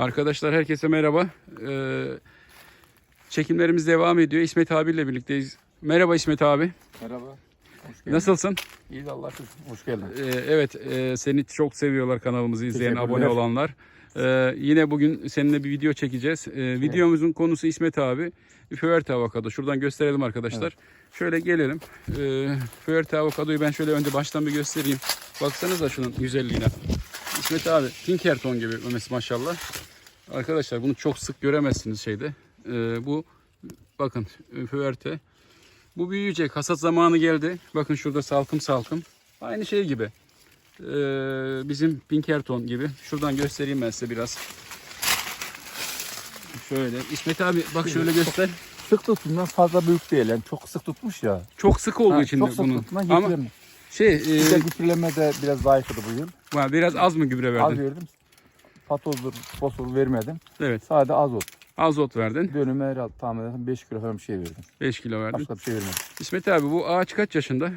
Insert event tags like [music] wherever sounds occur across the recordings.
Arkadaşlar herkese merhaba. Ee, çekimlerimiz devam ediyor. İsmet abiyle birlikteyiz. Merhaba İsmet abi. Merhaba. Hoş geldin. Nasılsın? İyi de Allah şükür. Hoş geldin. Ee, evet e, seni çok seviyorlar kanalımızı izleyen abone olanlar. Ee, yine bugün seninle bir video çekeceğiz. Ee, videomuzun konusu İsmet abi. Füerte avokado. Şuradan gösterelim arkadaşlar. Şöyle gelelim. Ee, Füerte avokadoyu ben şöyle önce baştan bir göstereyim. Baksanıza şunun güzelliğine. İsmet abi Pinkerton gibi maşallah. Arkadaşlar bunu çok sık göremezsiniz şeyde. Ee, bu bakın Füerte. Bu büyüyecek. Hasat zamanı geldi. Bakın şurada salkım salkım. Aynı şey gibi. Ee, bizim Pinkerton gibi. Şuradan göstereyim ben size biraz. Şöyle. İsmet abi bak şöyle göster. Sık tuttuğundan fazla büyük değil. Yani çok sık tutmuş ya. Çok sık olduğu Ha, için çok sık bunun. Ama şey e, gübreleme de biraz zayıfladı bu yıl. biraz az mı gübre Az verdin? verdim. Patozdur, fosfor vermedim. Evet. Sadece azot. Azot verdin. Dönüme herhalde tahmin ederim 5 kilo falan bir şey verdim. 5 kilo verdin. Başka bir şey vermedim. İsmet abi bu ağaç kaç yaşında?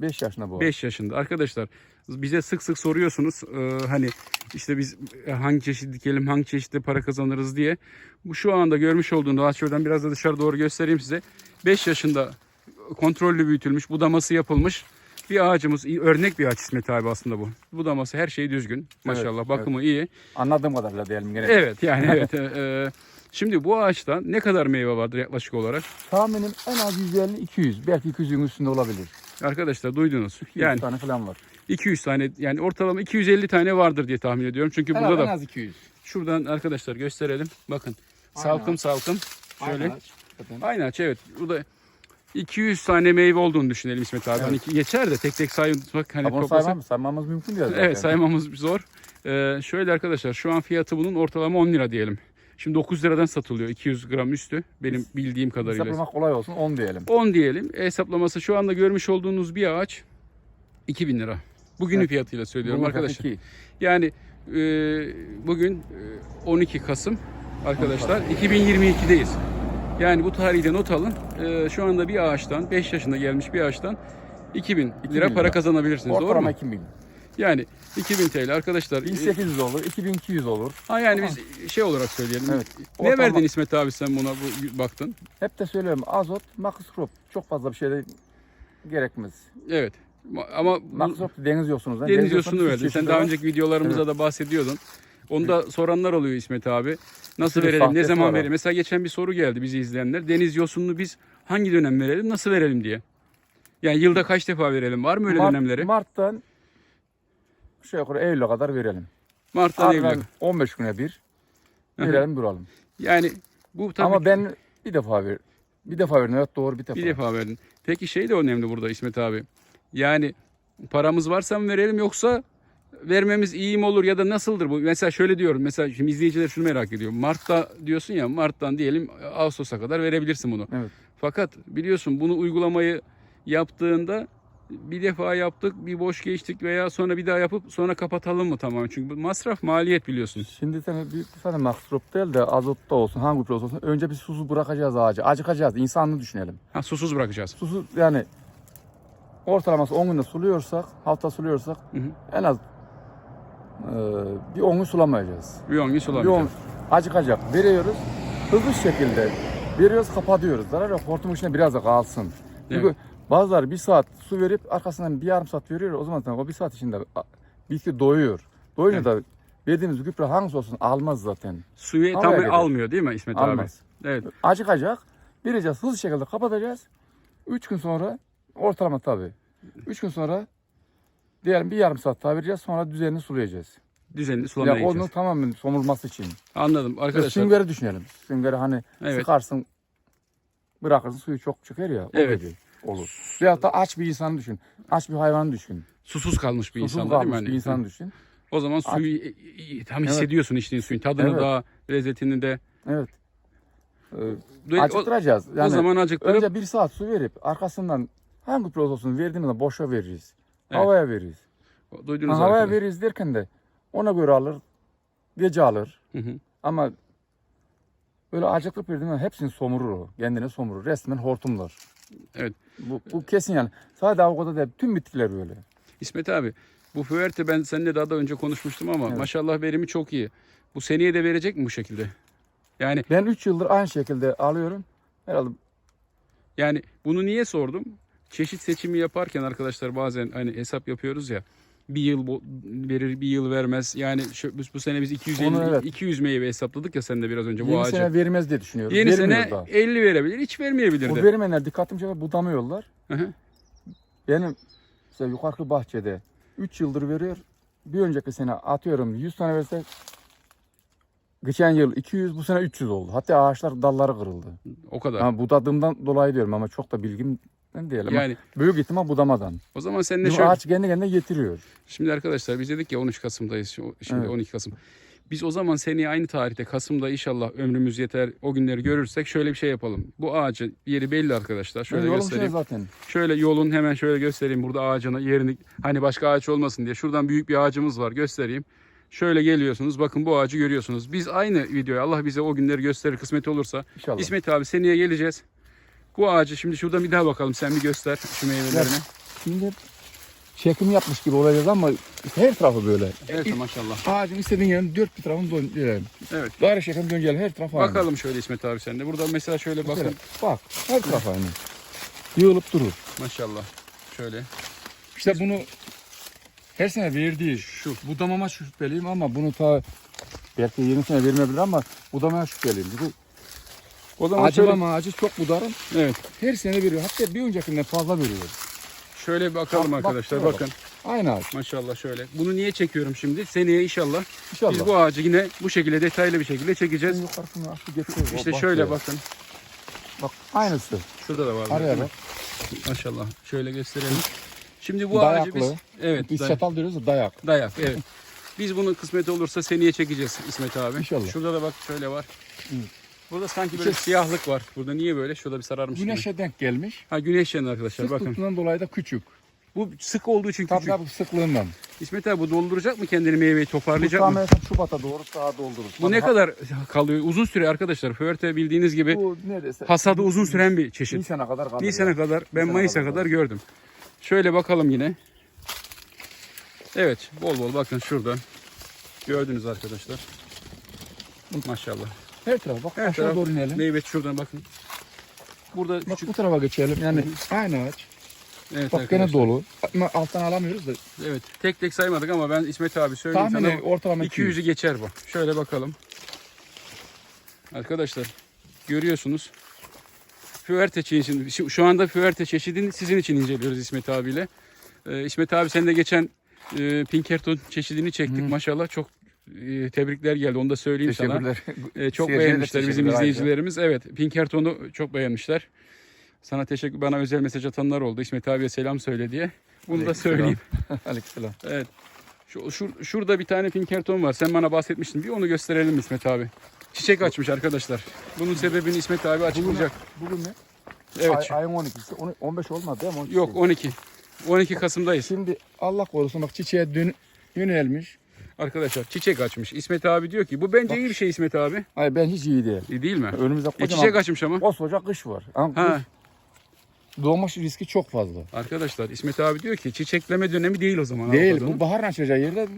5 yaşında bu. 5 yaşında. Arkadaşlar bize sık sık soruyorsunuz e, hani işte biz hangi çeşit dikelim, hangi çeşitte para kazanırız diye. Bu şu anda görmüş olduğunuz ağaç şuradan biraz da dışarı doğru göstereyim size. 5 yaşında kontrollü büyütülmüş, budaması yapılmış bir ağacımız. İyi- Örnek bir ağaç İsmet abi aslında bu. Budaması her şey düzgün. Maşallah evet. bakımı iyi. Anladığım kadarıyla diyelim gene. Evet yani [laughs] evet. e, e, şimdi bu ağaçtan ne kadar meyve vardır yaklaşık olarak? Tahminim en az 150-200. Belki 200'ün üstünde olabilir. Arkadaşlar duydunuz. 200 Yani tane falan var. 200 tane yani ortalama 250 tane vardır diye tahmin ediyorum. Çünkü En, burada da en az 200. Şuradan arkadaşlar gösterelim. Bakın Aynen. salkım salkım. Şöyle. Aynen. Zaten. Aynı ağaç evet. Burada 200 tane meyve olduğunu düşünelim İsmet abi. Hani geçer de tek tek saymak hani Ha, bunu toplasak- saymam, saymamız mümkün değil zaten. Evet saymamız zor. Ee, şöyle arkadaşlar şu an fiyatı bunun ortalama 10 lira diyelim. Şimdi 9 liradan satılıyor 200 gram üstü benim bildiğim kadarıyla. Hesaplamak kolay olsun 10 diyelim. 10 diyelim. Hesaplaması şu anda görmüş olduğunuz bir ağaç 2000 lira. Bugünün Evet. fiyatıyla söylüyorum Bunun arkadaşlar. iki. Yani e, bugün e, 12 Kasım arkadaşlar 2022'deyiz. Yani bu tarihte not alın. E, şu anda bir ağaçtan 5 yaşında gelmiş bir ağaçtan 2000 lira 2000 para lira. kazanabilirsiniz. Doğru mu? Ortalama 2000. Yani 2000 TL arkadaşlar. e, 1800 olur, 2200 olur. Ha yani biz şey olarak söyleyelim. Evet. Ne Ortalama- verdin İsmet abi sen buna bu baktın? Hep de söylüyorum azot, makrop çok fazla bir şey de gerekmez. Evet. Ma- Ama Makrop deniz yosunuz. deniz yosunu verdin. Sen daha önceki videolarımızda Evet. da bahsediyordun. Onu da soranlar oluyor İsmet abi. Nasıl verelim, ne zaman verelim? Mesela geçen bir soru geldi bizi izleyenler. Deniz yosununu biz hangi dönem verelim, nasıl verelim diye. Yani yılda kaç defa verelim? Var mı öyle dönemleri? Mart'tan şey yukarı Eylül'e kadar verelim. Mart'tan Eylül'e. Ardından 15 güne bir verelim duralım. Yani bu tabii Ama ki ben bir defa ver. Bir defa verin. Evet doğru bir defa. bir defa verdin. Peki şey de önemli burada İsmet abi. Yani paramız varsa mı verelim yoksa vermemiz iyi mi olur ya da nasıldır bu? Mesela şöyle diyorum. Mesela şimdi izleyiciler şunu merak ediyor. Mart'ta diyorsun ya Mart'tan diyelim Ağustos'a kadar verebilirsin bunu. Evet. Fakat biliyorsun bunu uygulamayı yaptığında bir defa yaptık, bir boş geçtik veya sonra bir daha yapıp sonra kapatalım mı tamam? Çünkü masraf, maliyet biliyorsun. Şimdi sen bir, bir tane makrop değil de azotta olsun, hangi gübre olsun. Önce bir susuz bırakacağız ağacı. Acıkacağız. İnsanlığı düşünelim. Ha susuz bırakacağız. Susuz yani ortalaması 10 günde suluyorsak, hafta suluyorsak Hı hı. en az e, bir 10 gün sulamayacağız. Bir 10 gün Bir 10 sulamayacağız. acıkacak. Veriyoruz. Hızlı şekilde veriyoruz, kapatıyoruz. Zarar yok. Hortumun içinde biraz da kalsın. Çünkü Evet. bazıları bir saat su verip arkasından bir yarım saat veriyor. O zaman o bir saat içinde bitki doyuyor. Doyunca da verdiğimiz gübre hangisi olsun almaz zaten. Suyu Havaya tam gidiyor. almıyor değil mi İsmet abi? Almaz. Evet. Acıkacak. Vereceğiz. Hızlı şekilde kapatacağız. 3 gün sonra ortalama tabii. 3 gün sonra diyelim bir yarım saat daha vereceğiz. Sonra düzenini sulayacağız. Düzenli sulamaya Ya gideceğiz. tamamen somurması için. Anladım arkadaşlar. Süngeri düşünelim. Süngeri hani Evet. sıkarsın bırakırsın suyu çok çıkar ya. o Evet. gibi olur. Veyahut da aç bir insanı düşün. Aç bir hayvanı düşün. Susuz kalmış bir Susuz insan değil mi? kalmış Hani? bir insanı düşün. O zaman suyu e, e, tam hissediyorsun içtiğin suyun tadını Evet. da lezzetini de. Evet. Ee, o, acıktıracağız. o Yani zaman acıktırıp önce bir saat su verip arkasından hangi olsun verdiğimizde boşa veririz. Evet. Havaya veririz. duydunuz Ha, havaya arkadaşlar. veririz derken de ona göre alır. Gece alır. Hı hı. Ama böyle acıklıp verdiğinde hepsini somurur o. Kendine somurur. Resmen hortumlar. Evet. Bu, bu kesin yani. Sadece avokado değil. Tüm bitkiler böyle. İsmet abi bu füverte ben seninle daha da önce konuşmuştum ama Evet. maşallah verimi çok iyi. Bu seneye de verecek mi bu şekilde? Yani Ben 3 yıldır aynı şekilde alıyorum. Herhalde yani bunu niye sordum? Çeşit seçimi yaparken arkadaşlar bazen hani hesap yapıyoruz ya. Bir yıl bu- verir, bir yıl vermez. Yani şu, bu, bu sene biz 250 Onu evet. 200 meyve hesapladık ya sen de biraz önce bu yeni ağaca. sene vermez diye düşünüyorum. Yeni Vermiyor sene daha. 50 verebilir, hiç vermeyebilir O de. vermeyenler dikkatimi çeker budamıyorlar. Hı hı. Benim mesela yukarı bahçede 3 yıldır veriyor. Bir önceki sene atıyorum 100 tane verse geçen yıl 200 bu sene 300 oldu. Hatta ağaçlar dalları kırıldı. O kadar. Ama budadığımdan dolayı diyorum ama çok da bilgim ama Yani büyük ihtimal budamadan. o zaman sen de şöyle ağaç kendi kendine getiriyor. Şimdi arkadaşlar biz dedik ya 13 Kasım'dayız. Şimdi Evet. 12 Kasım. Biz o zaman seneye aynı tarihte Kasım'da inşallah ömrümüz yeter o günleri görürsek şöyle bir şey yapalım. Bu ağacın yeri belli arkadaşlar. Şöyle yolun şey göstereyim. zaten. Şöyle yolun hemen şöyle göstereyim burada ağacını yerini hani başka ağaç olmasın diye. Şuradan büyük bir ağacımız var göstereyim. Şöyle geliyorsunuz bakın bu ağacı görüyorsunuz. Biz aynı videoyu Allah bize o günleri gösterir kısmet olursa. İnşallah. İsmet abi seneye geleceğiz. Bu ağacı şimdi şuradan bir daha bakalım sen bir göster şu meyvelerini. Şimdi çekim yapmış gibi olacağız ama her tarafı böyle. Evet maşallah. Ağacın istediğin yerin dört bir tarafını dönelim. Evet. Daire şeklinde döneceğiz her taraf aynı. Bakalım şöyle İsmet abi sen de. Burada mesela şöyle bakın. Bak her taraf aynı. Yığılıp durur. Maşallah. Şöyle. İşte bunu her sene verdiği Şu. budamama şüpheliyim ama bunu ta belki yeni sene vermeyebilir ama budamaya şüpheliyim. Çünkü O zaman şöyle, acılama ağacı çok budarım. evet. Her sene veriyor. Hatta bir öncekinden fazla veriyor. Şöyle bir bakalım Bak, bak, arkadaşlar. şuraya bakın. Aynı ağaç. Maşallah şöyle. Bunu niye çekiyorum şimdi? Seneye inşallah İnşallah. biz bu ağacı yine bu şekilde detaylı bir şekilde çekeceğiz. Yukarısını açtı getir. İşte Bak şöyle ya. bakın. Bak aynısı. Şurada da var. Araya bak. Maşallah. Şöyle gösterelim. Şimdi bu ağacı biz Dayaklı. evet Biz day- çatal diyoruz ya dayak. dayak evet. Biz bunun kısmeti olursa seneye çekeceğiz İsmet abi. İnşallah. Şurada da bak şöyle var. Hı. Burada sanki böyle İşte- siyahlık var. Burada niye böyle? Şurada bir sararmış. gibi. Güneşe denk gelmiş. Ha güneş yanı arkadaşlar Sık bakın. tuttuğundan dolayı da küçük. Bu sık olduğu için Tabii küçük. tabii sıklığından. İsmet abi bu dolduracak mı kendini meyveyi toparlayacak mı? tamamen Şubat'a doğru sağa doldurur. Bu ne kadar kalıyor? Uzun süre arkadaşlar. Föğürte bildiğiniz gibi Bu neredeyse hasadı uzun süren bir çeşit. Nisan'a kadar kalır. Nisan'a kadar ben Nisan'a Mayıs'a kadar kadar gördüm. Şöyle bakalım yine. Evet bol bol bakın şurada. Gördünüz arkadaşlar. Maşallah. Her tarafa bak Her aşağı taraf doğru inelim. Meyve şuradan bakın. Burada Bak küçük bu tarafa geçelim. Yani aynı ağaç. evet Bak gene dolu. Ama alttan alamıyoruz da. Evet tek tek saymadık ama ben İsmet abi söyleyeyim Tahmini sana. ortalama 200. 200'ü geçer bu. Şöyle bakalım. Arkadaşlar görüyorsunuz. Füverte çeşidi, şu- anda füverte çeşidini sizin için inceliyoruz İsmet abiyle. Ee, İsmet abi sen de geçen e, Pinkerton çeşidini çektik Hı. maşallah. Çok tebrikler geldi onu da söyleyeyim sana. Teşekkürler. E, çok Seyirciye de beğenmişler bizim teşekkürler ayrıca. izleyicilerimiz. Evet Pinkerton'u çok beğenmişler. Sana teşekkür bana özel mesaj atanlar oldu. İsmet abiye selam söyle diye. Bunu da Aleykümselam. söyleyeyim. [laughs] Aleykümselam. Evet. Şu, şur- şurada bir tane Pinkerton var. Sen bana bahsetmiştin. Bir onu gösterelim İsmet abi. Çiçek açmış arkadaşlar. Bunun sebebini İsmet abi açıklayacak. Bugün ne? Evet. Ay, ayın 12'si. On- 15 olmadı değil mi? 12'si. Yok 12. 12 Kasım'dayız. Şimdi Allah korusun bak çiçeğe dön yönelmiş. Arkadaşlar çiçek açmış. İsmet abi diyor ki bu bence iyi bir şey İsmet abi. Hayır ben hiç iyi değil. İyi değil mi? Önümüzde E, kocaman çiçek açmış ama. koskoca kış var. Ama Ha. kış doğmuş riski çok fazla. Arkadaşlar İsmet abi diyor ki çiçekleme dönemi değil o zaman. Değil. Bu bahar açacağı yerde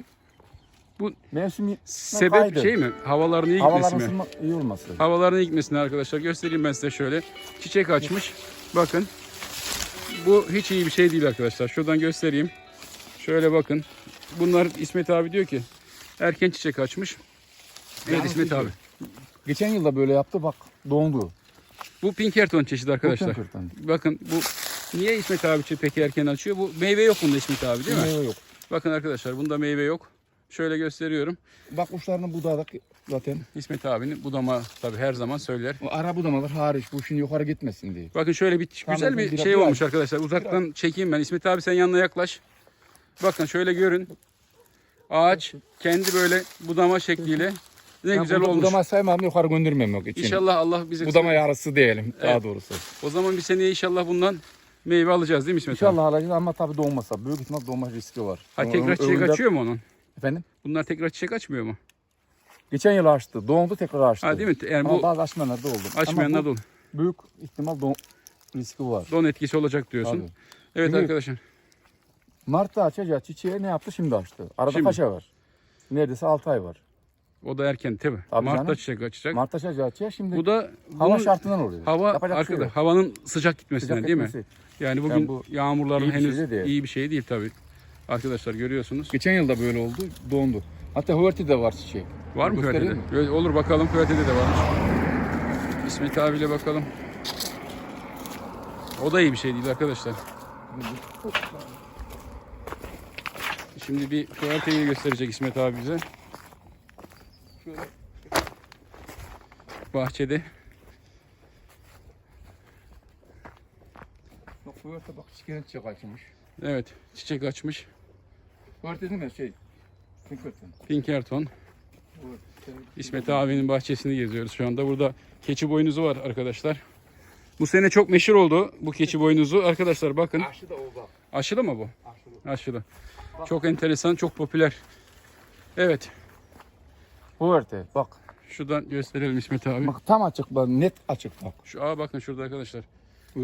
Bu mevsim Sebep kaydı. şey mi? Havaların iyi havaların gitmesi mi? iyi olması. Havaların iyi gitmesini arkadaşlar göstereyim ben size şöyle. Çiçek açmış. Bakın. Bu hiç iyi bir şey değil arkadaşlar. Şuradan göstereyim. Şöyle bakın. Bunlar İsmet abi diyor ki erken çiçek açmış. Evet Yalnız İsmet abi. Geçen yılda böyle yaptı bak dondu. Bu Pinkerton çeşidi arkadaşlar. Arkadaşlar. Bakın bu niye İsmet abi peki erken açıyor? Bu meyve yok bunda İsmet abi değil mi? Meyve yok. Bakın arkadaşlar bunda meyve yok. Şöyle gösteriyorum. Bak uçlarının budağı da zaten. İsmet abinin budama tabi her zaman söyler. O ara budamalar hariç. Bu şimdi yukarı gitmesin diye. Bakın şöyle bir Tamam, güzel bir biraz- şey biraz- olmuş arkadaşlar. Uzaktan çekeyim ben. İsmet abi sen yanına yaklaş. Bakın şöyle görün. Ağaç kendi böyle budama şekliyle ne Ben güzel buda- olmuş. Budama saymam yukarı göndermemek için. İnşallah Allah bize Budama yarısı diyelim daha Evet. doğrusu. o zaman bir seneye inşallah bundan meyve alacağız değil mi İsmet abi? İnşallah alacağız ama tabii doğmasa. Büyük ihtimal doğma riski var. Ha tekrar çiçek önünde- açıyor mu onun? Efendim? Bunlar tekrar çiçek açmıyor mu? Geçen yıl açtı. Doğumdu tekrar açtı. Ha değil mi? Yani Ama bu bazı açmayanlar da oldu. açmayanlar Ama da bu olur. büyük ihtimal doğum riski var. Don etkisi olacak diyorsun. Tabii. Evet Çünkü- arkadaşlar. Mart'ta açacağı çiçeği ne yaptı şimdi açtı. Arada Şimdi. kaç ay var? Neredeyse 6 ay var. O da erken tabii. Tabii Mart'ta canım. çiçek açacak. Mart açacağı açıyor. Şimdi Bu da hava bunun- şartından oluyor. Hava Yapacak bir şey arkada. yok. havanın sıcak gitmesinden Sıcak değil mi? Yani bugün Yani bu yağmurların iyi bir şey henüz de değil. iyi bir şey değil tabii. Arkadaşlar görüyorsunuz. Geçen yıl da böyle oldu. Dondu. Hatta Huverti'de var çiçek. Var mı Göstereyim mi? Olur bakalım Füerte'de de varmış. İsmet abiyle bakalım. O da iyi bir şey değil arkadaşlar. Şimdi bir Füerte'yi gösterecek İsmet abi bize. Şöyle. Bahçede. Bak Huverti bak çiçeğin çiçek açmış. Evet çiçek açmış. Huverti değil mi şey? Pinkerton. Pinkerton. İsmet abinin bahçesini geziyoruz şu anda. Burada keçi boynuzu var arkadaşlar. Bu sene çok meşhur oldu bu keçi boynuzu. Arkadaşlar bakın. Aşı da o bak. Aşılı mı bu? Aşılı. Aşılı. Çok enteresan, çok popüler. Evet. Huverti bak. Şuradan gösterelim İsmet abi. Bak tam açık bak net açık bak. Şu aa bakın şurada arkadaşlar.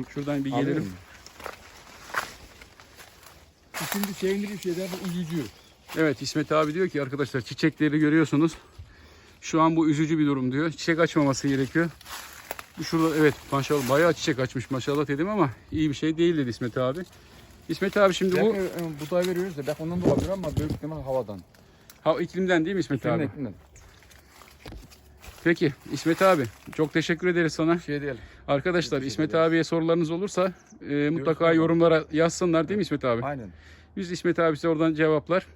Şuradan bir gelelim. Şimdi şeyin bir şeyler bu üzücü. Evet İsmet abi diyor ki arkadaşlar çiçekleri görüyorsunuz. Şu an bu üzücü bir durum diyor. Çiçek açmaması gerekiyor. Bu Şurada evet maşallah bayağı çiçek açmış maşallah dedim ama iyi bir şey değil dedi İsmet abi. İsmet abi şimdi bu Belki buğday veriyoruz da belki ondan da olabilir ama büyük ihtimal havadan. ha, iklimden değil mi İsmet Kimin abi? eklinden? Peki İsmet abi çok teşekkür ederiz sana. Şey değil. Arkadaşlar Teşekkür İsmet ederiz. abiye sorularınız olursa e, mutlaka yorumlara yazsınlar değil mi İsmet abi? Aynen. Biz İsmet abi size oradan cevaplar.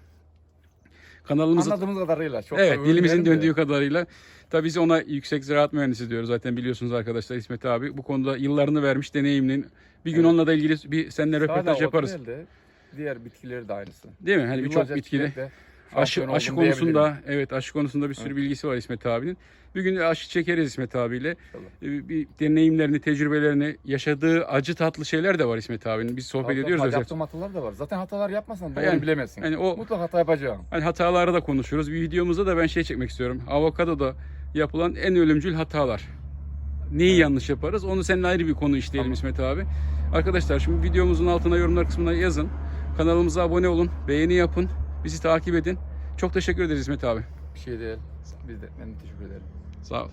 Kanalımızı Anladığımız kadarıyla. Çok Evet dilimizin övünmeyelim de. döndüğü kadarıyla. Tabii biz ona yüksek ziraat mühendisi diyoruz zaten biliyorsunuz arkadaşlar İsmet abi. Bu konuda yıllarını vermiş deneyimlinin. Bir gün Evet. onunla da ilgili bir seninle röportaj yaparız. değil de Diğer bitkileri de aynısı. Değil mi? Hani birçok çiçekle Aşı, aşı konusunda evet aşı konusunda bir sürü Evet. bilgisi var İsmet abinin. Bir gün aşı çekeriz İsmet abiyle. İnşallah. Ee, Bir deneyimlerini, tecrübelerini, yaşadığı acı tatlı şeyler de var İsmet abinin. Biz sohbet Hatta ediyoruz özel. Yaptığım hatalar da var. Zaten hatalar yapmasan doğru Yani- bilemezsin. Yani o Mutlaka hata yapacağım. Hani hataları da konuşuyoruz. Bir videomuzda da ben şey çekmek istiyorum. Avokadoda yapılan en ölümcül hatalar. Neyi Evet. yanlış yaparız? Onu seninle ayrı bir konu işleyelim Tamam. İsmet abi. Arkadaşlar şimdi videomuzun altına yorumlar kısmına yazın. Kanalımıza abone olun. Beğeni yapın. Bizi takip edin. Çok teşekkür ederiz İsmet abi. Bir şey değil. Biz de ben de teşekkür ederim. Sağ ol.